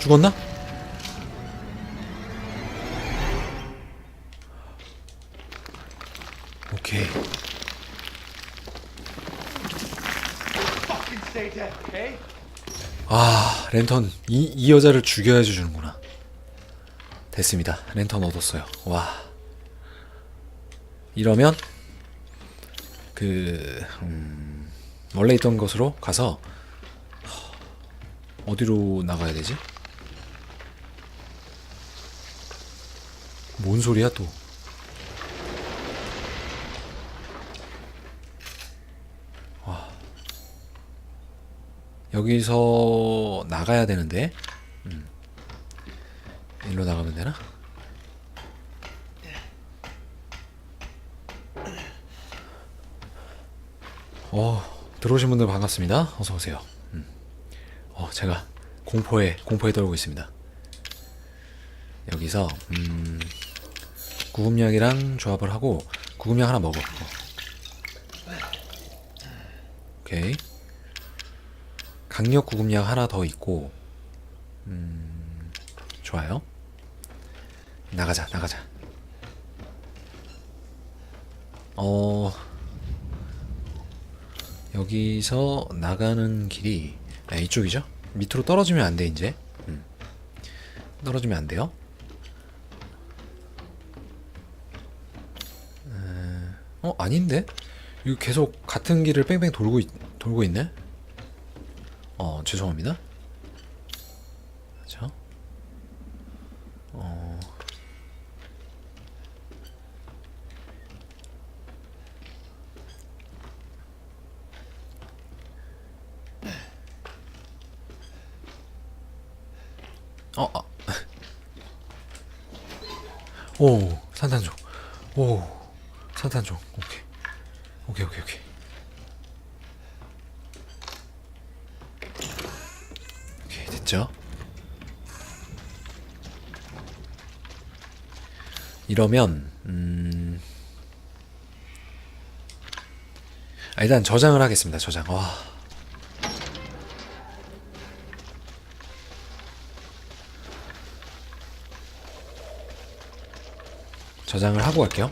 죽었나? 오케이. 아, 랜턴. 이, 이 여자를 죽여야지 주는구나. 됐습니다. 랜턴 얻었어요. 와. 이러면, 그, 음, 원래 있던 곳으로 가서, 어디로 나가야 되지? 뭔 소리야, 또? 여기서 나가야 되는데 음. 일로 나가면 되나? 어 들어오신 분들 반갑습니다. 어서 오세요. 음. 어 제가 공포에 공포에 떨고 있습니다. 여기서 음, 구급약이랑 조합을 하고 구급약 하나 먹어. 어. 오케이. 강력 구급약 하나 더 있고 음 좋아요 나가자 나가자 어 여기서 나가는 길이 아, 이쪽이죠 밑으로 떨어지면 안 돼 이제 음. 떨어지면 안 돼요 어 아닌데 이거 계속 같은 길을 뺑뺑 돌고 있, 돌고 있네 어, 죄송합니다. 자. 어. 어, 아. 오, 산탄종. 오, 오케이. 오케이, 오케이, 오케이. 오케이 됐죠? 이러면 음... 아, 일단 저장을 하겠습니다. 저장. 와. 저장을 하고 갈게요.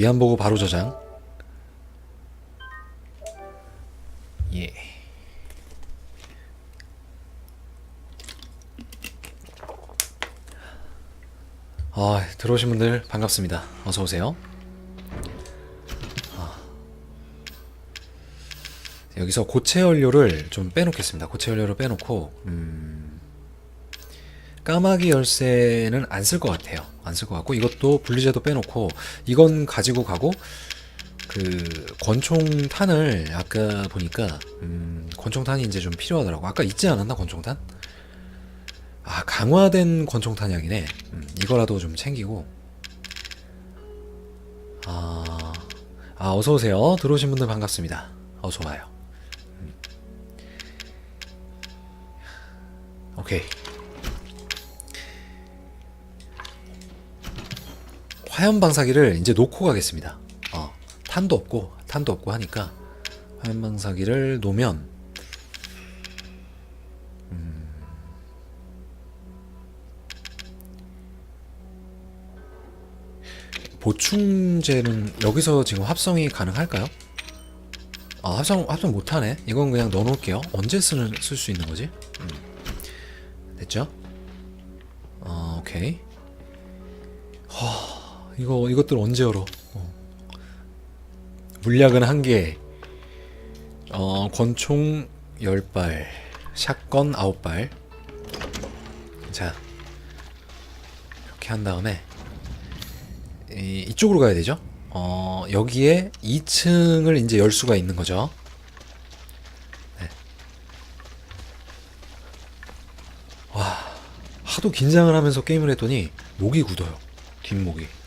뒤안 보고 바로 저장. 예. 아, 들어오신 분들 반갑습니다. 어서 오세요. 아. 여기서 고체 연료를 좀 빼놓겠습니다. 고체 연료를 빼놓고 음, 까마귀 열쇠는 안 쓸 것 같아요. 안 쓸 것 같고 이것도 분리제도 빼놓고 이건 가지고 가고 그 권총탄을 아까 보니까 음, 권총탄이 이제 좀 필요하더라고. 아까 있지 않았나 권총탄? 아 강화된 권총탄 약이네. 음, 이거라도 좀 챙기고. 아, 아 어서 오세요. 들어오신 분들 반갑습니다. 어서 와요. 음. 오케이. 화염 방사기를 이제 놓고 가겠습니다. 어, 탄도 없고 탄도 없고 하니까 화염 방사기를 놓으면 음, 보충제는 여기서 지금 합성이 가능할까요? 아 합성 합성 못하네. 이건 그냥 넣어놓을게요. 언제 쓰는 쓸 수 있는 거지? 음. 됐죠? 어, 오케이. 이거 이것들 언제 열어? 어. 물약은 한 개. 어, 권총 10발, 샷건 9발. 자. 이렇게 한 다음에 이, 이쪽으로 가야 되죠? 어, 여기에 2층을 이제 열 수가 있는 거죠. 네. 와, 하도 긴장을 하면서 게임을 했더니 목이 굳어요. 뒷목이.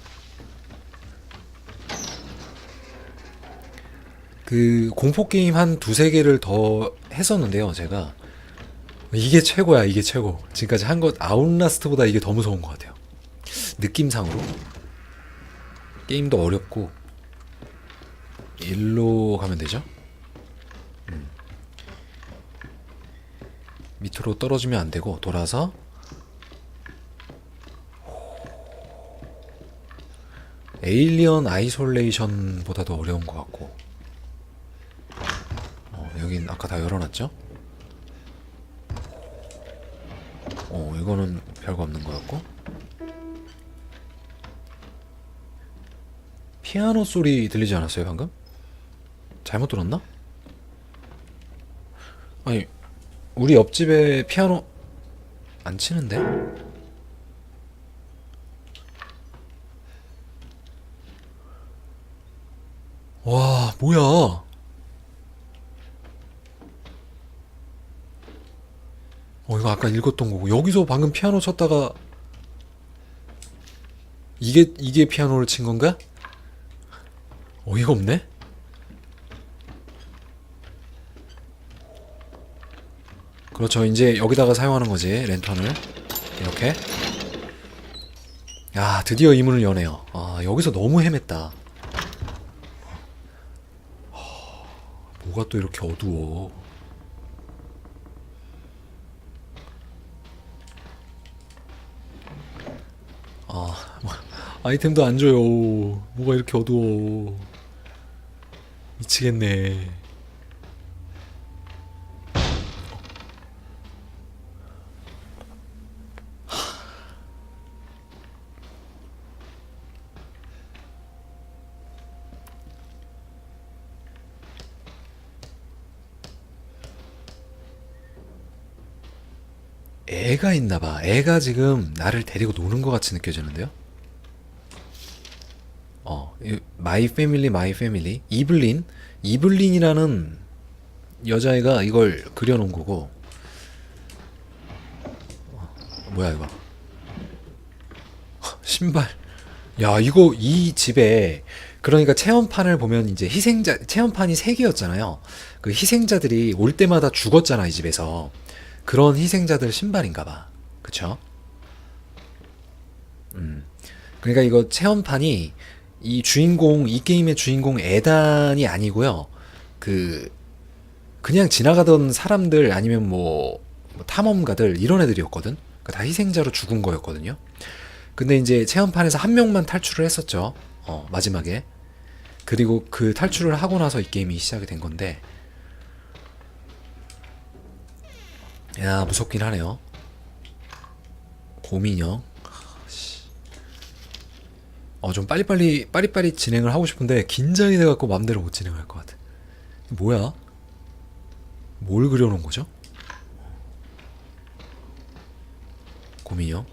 그 공포 게임 한 두세 개를 더 했었는데요, 제가. 이게 최고야, 이게 최고. 지금까지 한 것 아웃라스트보다 이게 더 무서운 것 같아요. 느낌상으로. 게임도 어렵고. 일로 가면 되죠? 음. 밑으로 떨어지면 안 되고 돌아서 에일리언 아이솔레이션보다도 어려운 것 같고 어, 여긴 아까 다 열어놨죠? 어 이거는 별거 없는 것 같고 피아노 소리 들리지 않았어요 방금? 잘못 들었나? 아니 우리 옆집에 피아노 안 치는데? 와 뭐야 어 이거 아까 읽었던 거고 여기서 방금 피아노 쳤다가 이게 이게 피아노를 친 건가? 어이가 없네. 그렇죠. 이제 여기다가 사용하는 거지 랜턴을 이렇게. 야 드디어 이 문을 여네요. 아 여기서 너무 헤맸다. 하, 뭐가 또 이렇게 어두워? 아, 뭐, 아이템도 안 줘요. 뭐가 이렇게 어두워. 미치겠네. 애가 있나 봐. 애가 지금 나를 데리고 노는 것 같이 느껴지는데요? 어, 이 마이 패밀리 마이 패밀리 이블린 이블린이라는 여자애가 이걸 그려놓은 거고. 어, 뭐야 이거? 신발. 야 이거 이 집에 그러니까 체험판을 보면 이제 희생자 체험판이 세 개였잖아요. 그 희생자들이 올 때마다 죽었잖아 이 집에서. 그런 희생자들 신발인가 봐. 그쵸? 음. 그러니까 이거 체험판이 이 주인공 이 게임의 주인공 에단이 아니고요. 그 그냥 지나가던 사람들 아니면 뭐, 뭐 탐험가들 이런 애들이었거든. 그러니까 다 희생자로 죽은 거였거든요. 근데 이제 체험판에서 한 명만 탈출을 했었죠. 어, 마지막에. 그리고 그 탈출을 하고 나서 이 게임이 시작이 된 건데. 야, 무섭긴 하네요. 곰인형. 어, 좀 빨리빨리, 빠리빠리 진행을 하고 싶은데, 긴장이 돼갖고 맘대로 못 진행할 것 같아. 뭐야? 뭘 그려놓은 거죠? 곰이요?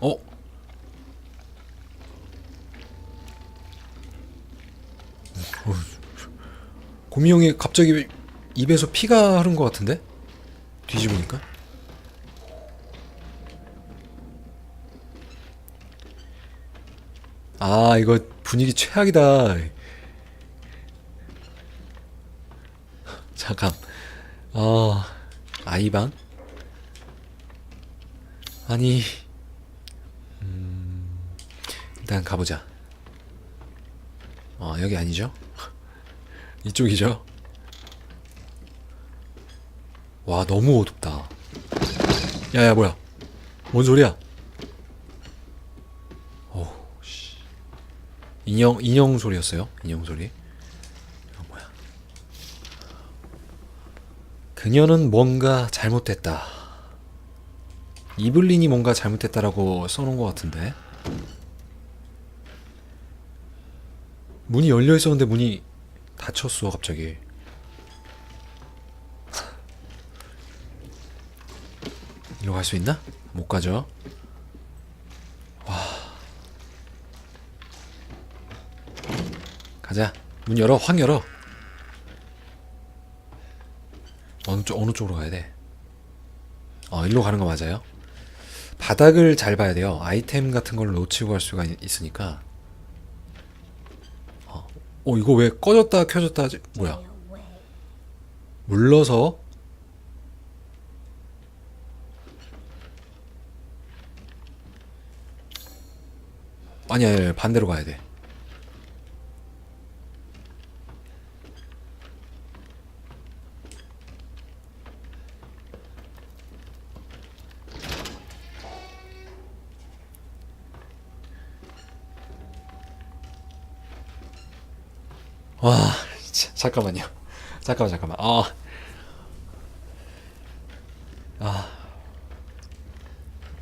어? 어, 곰이 형이 갑자기 입에서 피가 흐른 것 같은데? 뒤집으니까? 아, 이거 분위기 최악이다. 잠깐. 아, 아이방? 아니, 음, 일단 가보자. 어, 여기 아니죠? 이쪽이죠? 와, 너무 어둡다. 야, 야, 뭐야? 뭔 소리야? 어우, 씨. 인형, 인형 소리였어요? 인형 소리? 이거 뭐야? 그녀는 뭔가 잘못됐다. 이블린이 뭔가 잘못됐다라고 써놓은 것 같은데. 문이 열려 있었는데 문이 닫혔어, 갑자기. 이리로 갈 수 있나? 못 가죠. 가자. 문 열어. 확 열어. 어느 쪽 어느 쪽으로 가야 돼? 어, 일로 가는 거 맞아요? 바닥을 잘 봐야 돼요. 아이템 같은 걸 놓치고 갈 수가 있- 있으니까. 어, 어 이거 왜 꺼졌다 켜졌다 하지? 뭐야? 물러서 아니야, 아니야, 반대로 가야 돼. 와, 진짜, 잠깐만요. 잠깐만, 잠깐만. 아. 아.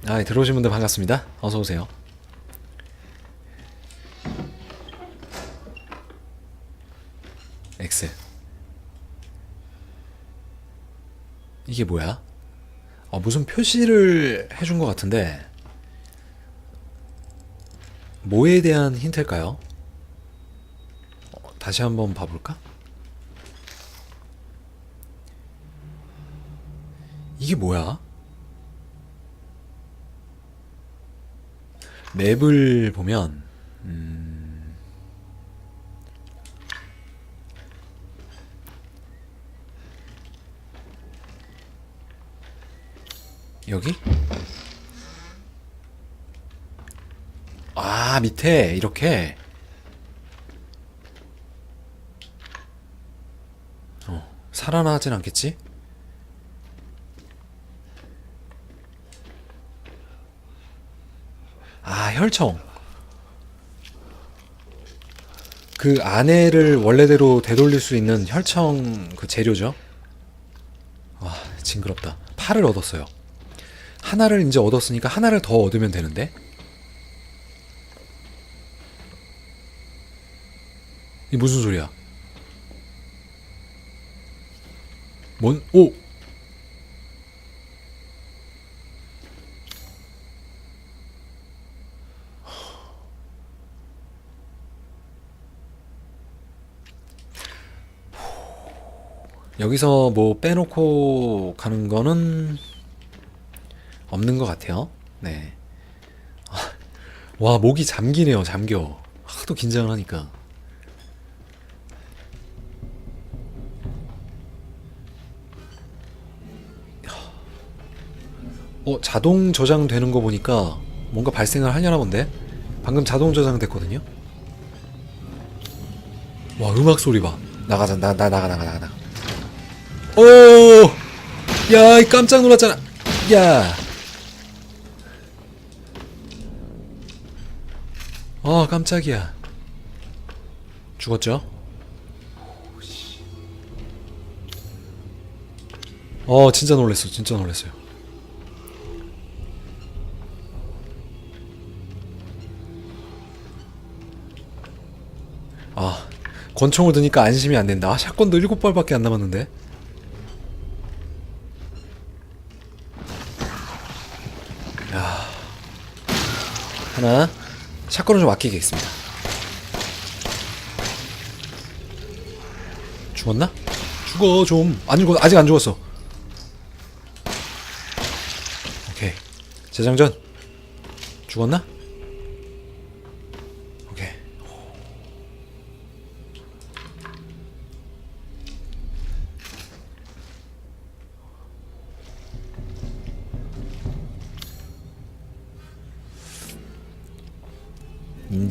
아, 들어오신 분들 반갑습니다. 어서 오세요. X. 이게 뭐야? 어, 무슨 표시를 해준 것 같은데 뭐에 대한 힌트일까요? 어, 다시 한번 봐볼까? 이게 뭐야? 맵을 보면 음, 여기? 아 밑에 이렇게 어, 살아나진 않겠지? 아 혈청. 그 안에를 원래대로 되돌릴 수 있는 혈청 그 재료죠? 와 징그럽다. 팔을 얻었어요. 하나를 이제 얻었으니까 하나를 더 얻으면 되는데? 이 무슨 소리야? 뭔 오! 여기서 뭐 빼놓고 가는 거는 없는 것 같아요. 네. 아, 와, 목이 잠기네요, 잠겨. 하도 긴장을 하니까. 어, 자동 저장되는 거 보니까 뭔가 발생을 하려나 본데? 방금 자동 저장 됐거든요? 와, 음악 소리 봐. 나가자, 나, 나, 나가, 나가, 나가, 나가. 오! 야, 이 깜짝 놀랐잖아. 야. 아, 깜짝이야. 죽었죠? 어, 진짜 놀랐어. 진짜 놀랐어요. 아, 권총을 드니까 안심이 안 된다. 아, 샷건도 일곱 발밖에 안 남았는데. 야. 하나. 샷건을 좀 아끼겠습니다. 죽었나? 죽어 좀. 안 죽어. 아직 안 죽었어. 오케이. 재장전. 죽었나?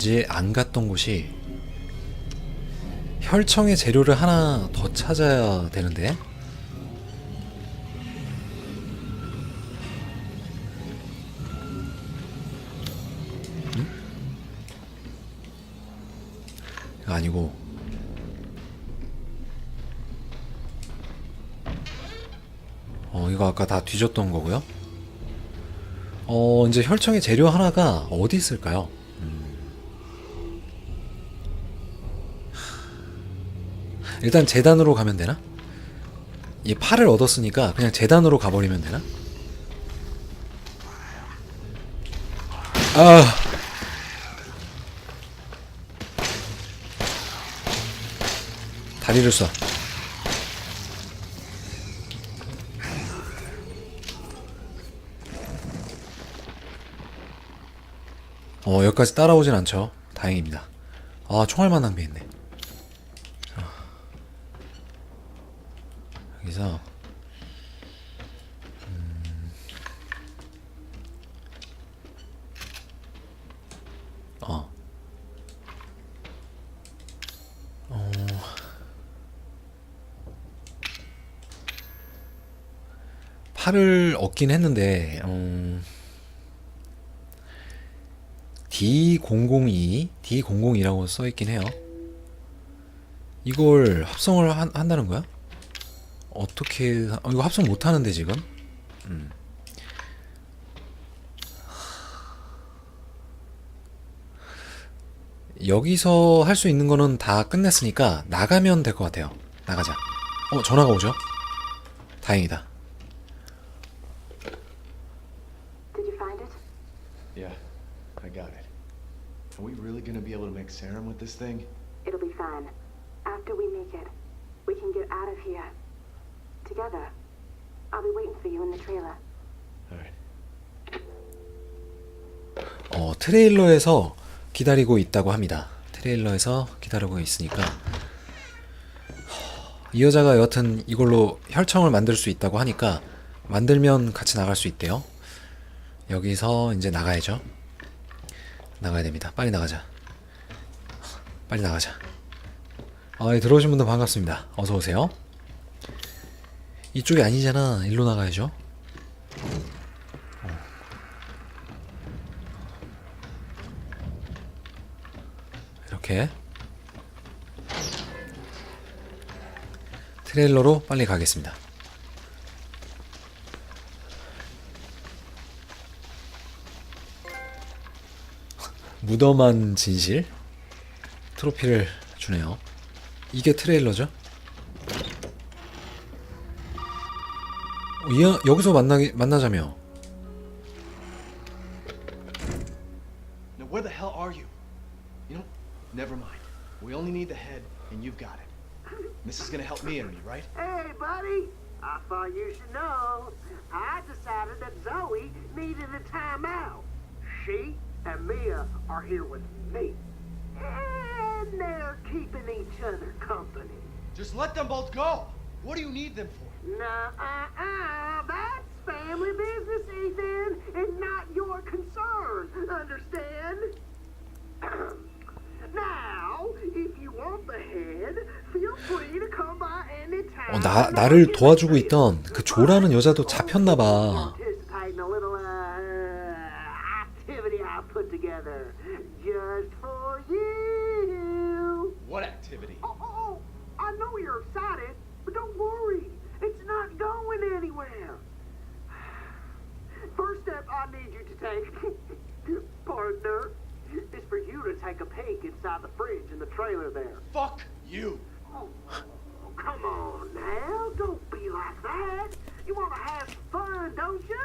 이제 안 갔던 곳이 혈청의 재료를 하나 더 찾아야 되는데 응? 이거 아니고 어 이거 아까 다 뒤졌던 거고요 어 이제 혈청의 재료 하나가 어디 있을까요? 일단 재단으로 가면 되나? 이 팔을 얻었으니까 그냥 재단으로 가버리면 되나? 아. 다리를 쏴. 어, 여기까지 따라오진 않죠. 다행입니다. 아, 총알만 낭비했네. 팔을 얻긴 했는데 음, D002, D002라고 써 있긴 해요. 이걸 합성을 한, 한다는 거야? 어떻게 하- 어, 이거 합성 못 하는데 지금? 음. 여기서 할 수 있는 거는 다 끝냈으니까 나가면 될 것 같아요. 나가자. 어 전화가 오죠? 다행이다. Did you find it? Yeah, I got it. Are we really gonna be able to make serum with this thing? It'll be fine. After we make it, we can get out of here. Together. I'll be waiting for you in the trailer. Alright. 어, 트레일러에서 기다리고 있다고 합니다. 트레일러에서 기다리고 있으니까 허, 이 여자가 여튼 이걸로 혈청을 만들 수 있다고 하니까 만들면 같이 나갈 수 있대요. 여기서 이제 나가야죠. 나가야 됩니다. 빨리 나가자. 빨리 나가자. 아, 예, 들어오신 분들 반갑습니다. 어서 오세요. 이쪽이 아니잖아. 일로 나가야죠. 이렇게 트레일러로 빨리 가겠습니다. 무덤한 진실 트로피를 주네요. 이게 트레일러죠? 어, 이, 여기서 만나기 만나자며 Now, where the hell are you? You know, never mind. We only need the head, and you've got it. This is gonna help me and me, right? Hey, buddy. I thought you should know. I decided that Zoe needed a timeout. She and Mia are here with me. And they're keeping each other company. Just let them both go. What do you need them for? Nuh-uh-uh. That's family business, Ethan, and not your concern. Understand? now, if you want the head, feel free to come by anytime. 어, 나 나를 도와주고 있던 그 조라는 여자도 잡혔나 봐. Anticipating a little uh, activity I put together just for you. What activity? Oh, oh, oh, I know you're excited, but don't worry. It's not going anywhere. First step I take, partner, is for you to take a peek inside the fridge in the trailer there. Fuck you. Oh, come on now, don't be like that. You want to have fun, don't you?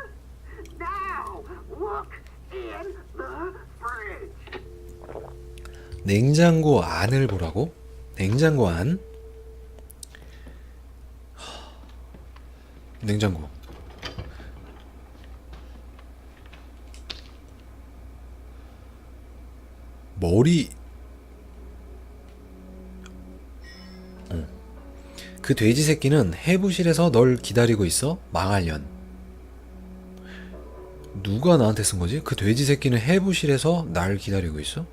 Now, look in the fridge. 냉장고 안을 보라고? 냉장고 안? 하, 냉장고. 머리. 어. 그 돼지 새끼는 해부실에서 널 기다리고 있어? 망할년. 누가 나한테 쓴 거지? 그 돼지 새끼는 해부실에서 날 기다리고 있어?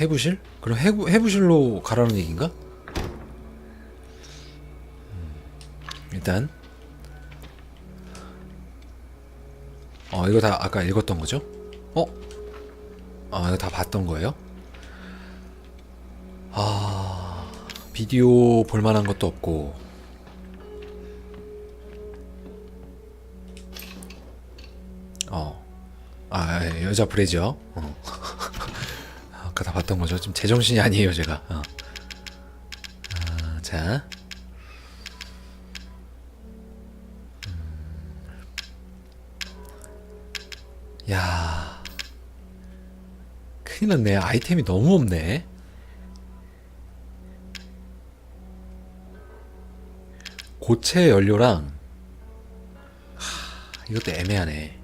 해부실? 그럼 해부, 해부실로 가라는 얘기인가? 음, 일단 어 이거 다 아까 읽었던 거죠? 어? 아 이거 다 봤던 거예요? 아 비디오 볼 만한 것도 없고 어. 아, 예, 여자 브레지어. 어. 아까 다 봤던 거죠. 지금 제정신이 아니에요, 제가. 어. 큰일 났네. 아이템이 너무 없네. 고체 연료랑 하, 이것도 애매하네.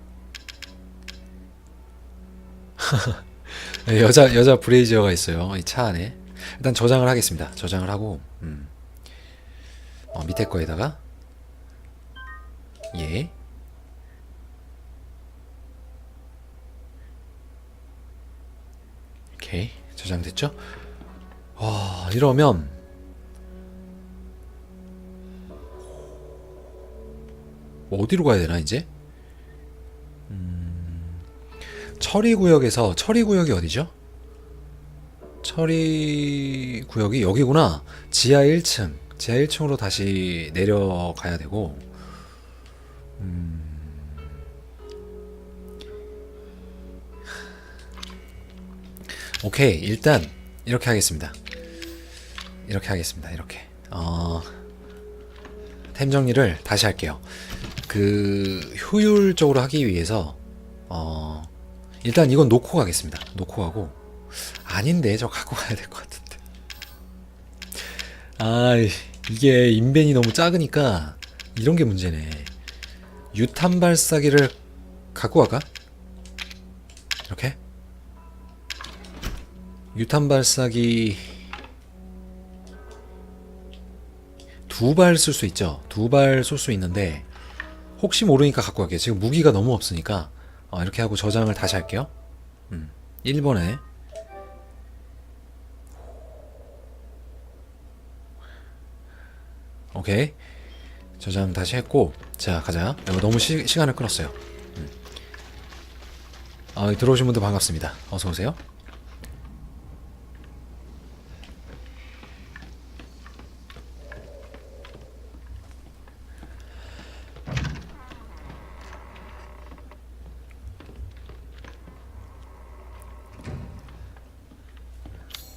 네, 여자 여자 브레이저가 있어요. 이 차 안에. 일단 저장을 하겠습니다. 저장을 하고 음. 어, 밑에 거에다가 예. 오케이 저장됐죠? 와 이러면 뭐 어디로 가야 되나 이제? 처리 구역에서 처리 구역이 어디죠? 처리 구역이 여기구나. 지하 1층. 지하 1층으로 다시 내려가야 되고. 음. 오케이. 일단 이렇게 하겠습니다. 이렇게 하겠습니다. 이렇게. 어. 템 정리를 다시 할게요. 그 효율적으로 하기 위해서 어 일단 이건 놓고 가겠습니다. 놓고 가고 아닌데 저 갖고 가야 될 것 같은데. 아 이게 인벤이 너무 작으니까 이런 게 문제네. 유탄 발사기를 갖고 가가? 이렇게? 유탄 발사기 두 발 쓸 수 있죠. 두 발 쏠 수 있는데 혹시 모르니까 갖고 갈게요. 지금 무기가 너무 없으니까 어, 이렇게 하고 저장을 다시 할게요. 음, 1번에 오케이 저장 다시 했고 자 가자. 너무 시, 시간을 끌었어요. 음. 아, 들어오신 분들 반갑습니다. 어서 오세요.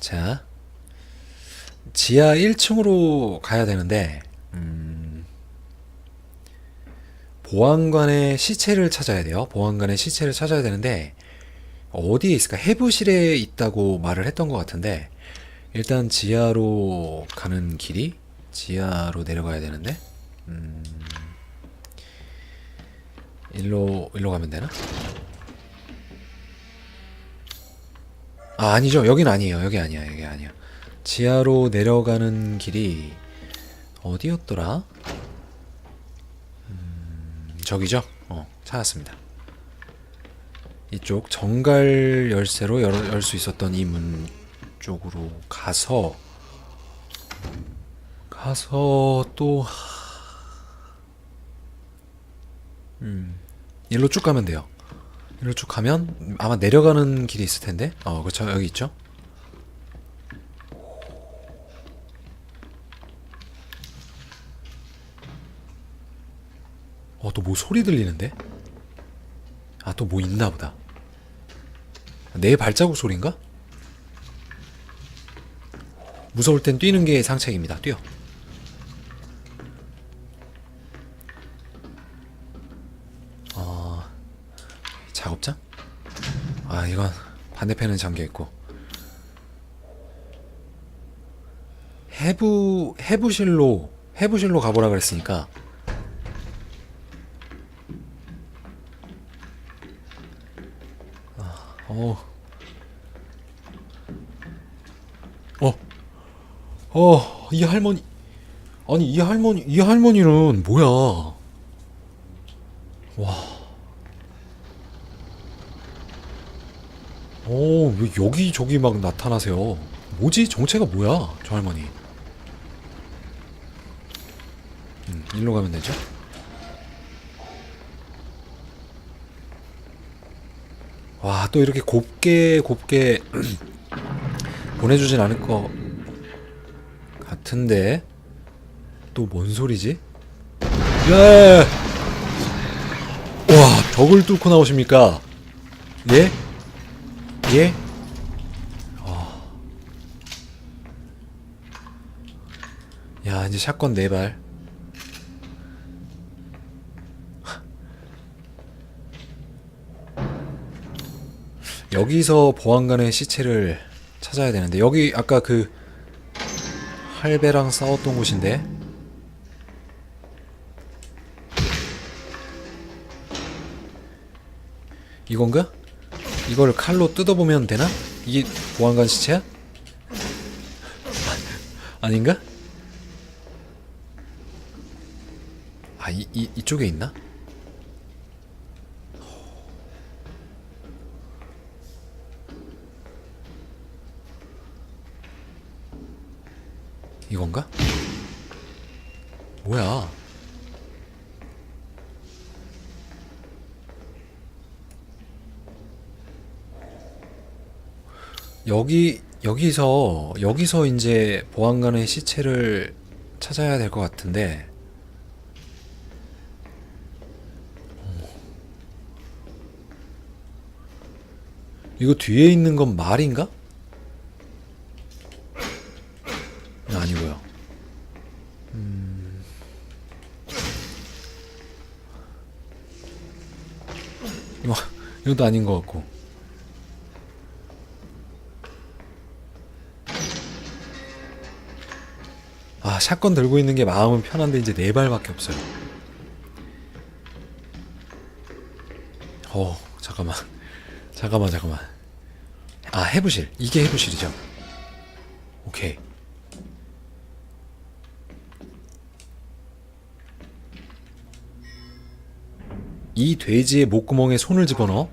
자, 지하 1층으로 가야 되는데, 음, 보안관의 시체를 찾아야 돼요. 보안관의 시체를 찾아야 되는데, 어디에 있을까? 해부실에 있다고 말을 했던 것 같은데, 일단 지하로 가는 길이, 지하로 내려가야 되는데, 음, 일로, 일로 가면 되나? 아, 아니죠. 여긴 아니에요. 여기 아니야. 여기 아니야. 지하로 내려가는 길이 어디였더라? 음, 저기죠. 어, 찾았습니다. 이쪽 정갈 열쇠로 열 수 있었던 이 문 쪽으로 가서 가서 또 음, 일로 쭉 가면 돼요. 이리로 쭉 가면 아마 내려가는 길이 있을 텐데. 어, 그렇죠. 여기 있죠. 어, 또 뭐 소리 들리는데? 아, 또 뭐 있나 보다. 내 발자국 소리인가? 무서울 땐 뛰는 게 상책입니다. 뛰어. 작업장? 아 이건 반대편은 잠겨 있고 해부 해부실로 해부실로 가보라 그랬으니까 아, 어. 어. 어, 이 할머니. 아니, 이 할머니, 이 할머니는 뭐야? 와. 오, 왜 여기저기 막 나타나세요? 뭐지? 정체가 뭐야? 저 할머니. 음, 일로 가면 되죠? 와, 또 이렇게 곱게 곱게 보내주진 않을 것 같은데 또 뭔 소리지? 예! 와, 벽을 뚫고 나오십니까? 예? 예? 어. 야, 이제 샷건 네 발. 여기서 보안관의 시체를 찾아야 되는데 여기 아까 그 할배랑 싸웠던 곳인데 이건가? 이걸 칼로 뜯어보면 되나? 이게 보안관 시체야? 아닌가? 아, 이, 이, 이쪽에 있나? 이건가? 뭐야? 여기 여기서 여기서 이제 보안관의 시체를 찾아야 될 것 같은데 이거 뒤에 있는 건 말인가? 아니고요. 음. 이것도 아닌 것 같고. 샷건 들고 있는 게 마음은 편한데 이제 네 발밖에 없어요. 어, 잠깐만. 잠깐만, 잠깐만. 아, 해부실. 이게 해부실이죠. 오케이. 이 돼지의 목구멍에 손을 집어넣어.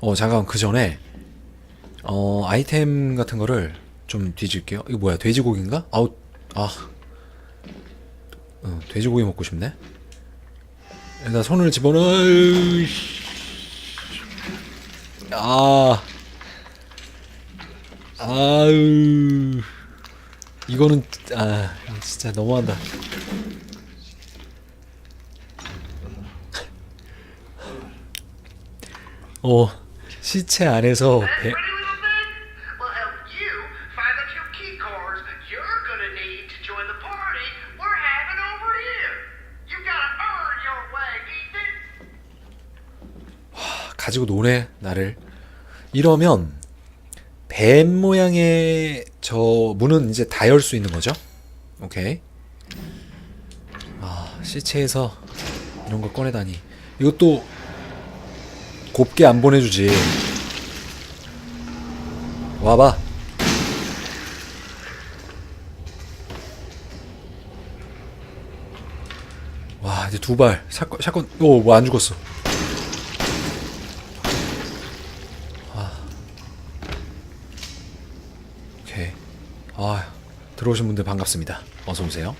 어, 잠깐 그 전에 어, 아이템 같은 거를 좀 뒤질게요. 이거 뭐야? 돼지고기인가? 아우, 아. 어, 돼지고기 먹고 싶네. 일단 손을. 으이씨. 아. 아유. 이거는 아, 진짜 너무한다. 어, 시체 안에서 배, 가지고 노래 나를. 이러면 뱀 모양의 저 문은 이제 다 열 수 있는 거죠? 오케이. 아 시체에서 이런 거 꺼내다니. 이것도 곱게 안 보내주지. 와봐. 와 이제 두 발. 샷건 샷건. 오뭐 안 죽었어 오케이. 아, 들어오신 분들 반갑습니다. 어서 오세요.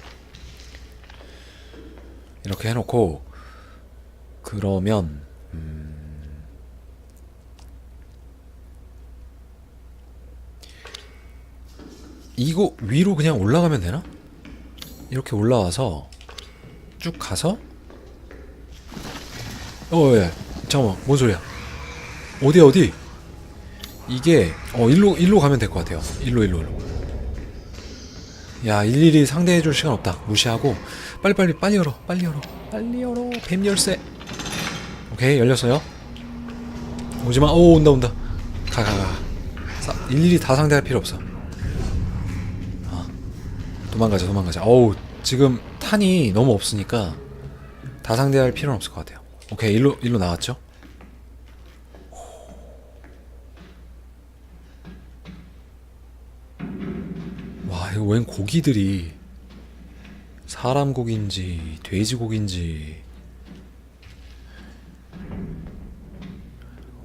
이렇게 해놓고 그러면 음, 이거 위로 그냥 올라가면 되나? 이렇게 올라와서 쭉 가서 어, 예. 잠깐만, 뭔 소리야? 어디 어디? 이게 어 일로 일로 가면 될 것 같아요. 일로 일로 일로. 야 일일이 상대해줄 시간 없다. 무시하고 빨리 빨리 빨리 열어 빨리 열어 빨리 열어 뱀 열쇠. 오케이 열렸어요. 오지마. 오 온다 온다. 가 가 가. 사- 일일이 다 상대할 필요 없어. 아, 도망가자 도망가자. 어우 지금 탄이 너무 없으니까 다 상대할 필요는 없을 것 같아요. 오케이 일로 일로 나왔죠. 이거 웬 고기들이 사람 고기인지 돼지 고기인지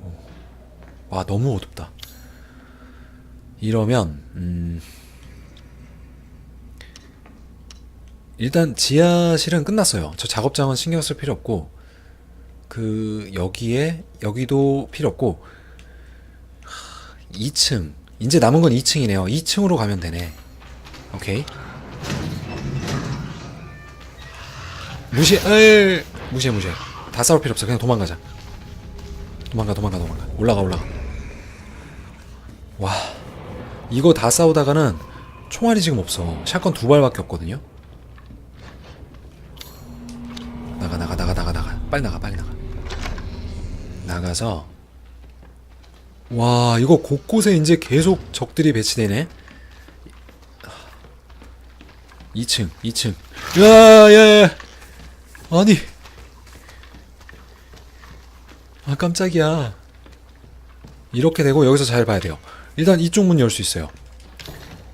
오. 와 너무 어둡다 이러면 음 일단 지하실은 끝났어요 저 작업장은 신경 쓸 필요 없고 그 여기에 여기도 필요 없고 2층. 이제 남은 건 2층이네요. 2층으로 가면 되네. 오케이. 무시, 에 무시해, 무시해. 다 싸울 필요 없어. 그냥 도망가자. 도망가, 도망가, 도망가. 올라가, 올라가. 와. 이거 다 싸우다가는 총알이 지금 없어. 샷건 두 발밖에 없거든요. 나가, 나가, 나가, 나가, 나가. 빨리 나가, 빨리 나가. 나가서 와 이거 곳곳에 이제 계속 적들이 배치되네 2층 2층. 야 야 야. 아니. 아 깜짝이야. 이렇게 되고 여기서 잘 봐야 돼요. 일단 이쪽 문 열 수 있어요.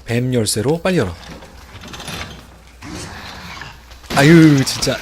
뱀 열쇠로 빨리 열어. 아유 진짜